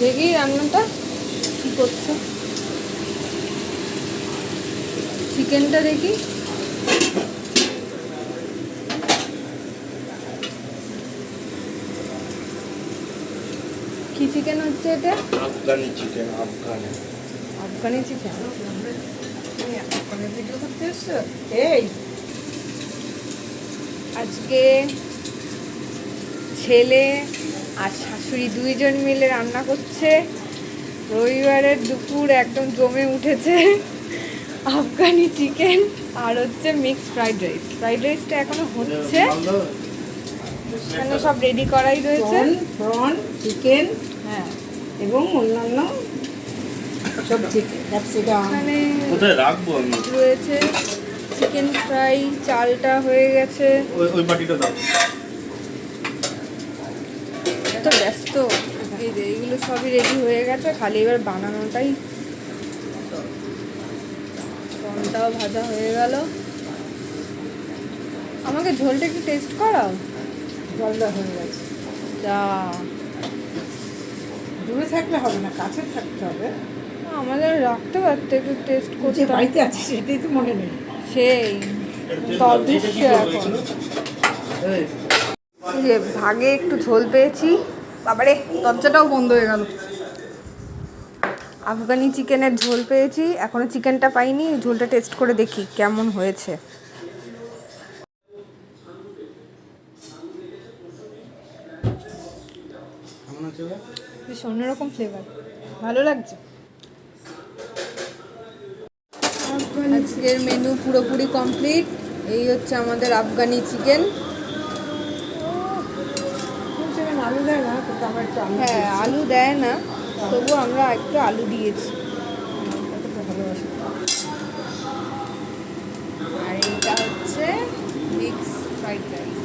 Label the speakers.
Speaker 1: দেখি রান্নাটা কি করছে। চিকেনটা দেখি। কি চিকেন হচ্ছে এটা?
Speaker 2: Afghani chicken Afghani.
Speaker 1: Afghani chicken
Speaker 3: video করতে এসছো? এই।
Speaker 1: আজকে ছেলে আর শাশুড়ি দুইজন মিলে রান্না করছে। রবিবারের দুপুর একদম জমে উঠেছে। আফগানি চিকেন আর হচ্ছে মিক্সড ফ্রাইড রাইস ফ্রাইড রাইসটা এখনও হচ্ছে। এখানে সব রেডি করাই রয়েছে।
Speaker 3: প্রন চিকেন
Speaker 1: হ্যাঁ।
Speaker 3: এবং অন্যান্য সব চিকেন
Speaker 1: এখানে
Speaker 2: আমি?
Speaker 1: রয়েছে চিকেন ফ্রাই চালটা হয়ে গেছে।
Speaker 2: ওই বাটিটা দাও।
Speaker 1: এত ব্যস্ত। এই যে এইগুলো সবই রেডি হয়ে গেছে খালি এবার বানানোটাই। কমটাও ভাজা হয়ে গেল। আমাকে ঝোলটা একটু টেস্ট করাও।
Speaker 3: জলদা হয়ে গেছে।
Speaker 1: যা।
Speaker 3: দূরে থাকলে হবে না কাছে থাকতে হবে।
Speaker 1: আমাদের রাখতে পারতো একটু টেস্ট করতে
Speaker 3: বাড়িতে আছে সেটাই তো মনে নেই।
Speaker 1: সেই। তো অদৃশ্য এখন যে ভাগে একটু ঝোল পেয়েছি। বাবারে দরজাটাও বন্ধ হয়ে গেল। আফগানি চিকেনের ঝোল পেয়েছি এখনও চিকেনটা পাইনি ঝোলটা টেস্ট করে দেখি কেমন হয়েছে? বেশ অন্যরকম ফ্লেভার ভালো লাগছে। আজকের মেনু পুরোপুরি কমপ্লিট এই হচ্ছে আমাদের আফগানি চিকেন
Speaker 3: আলু দেয় না
Speaker 1: হ্যাঁ আলু দেয় না তবু আমরা একটু আলু দিয়েছি। আর এটা হচ্ছে মিক্স ফ্রাইড রাইস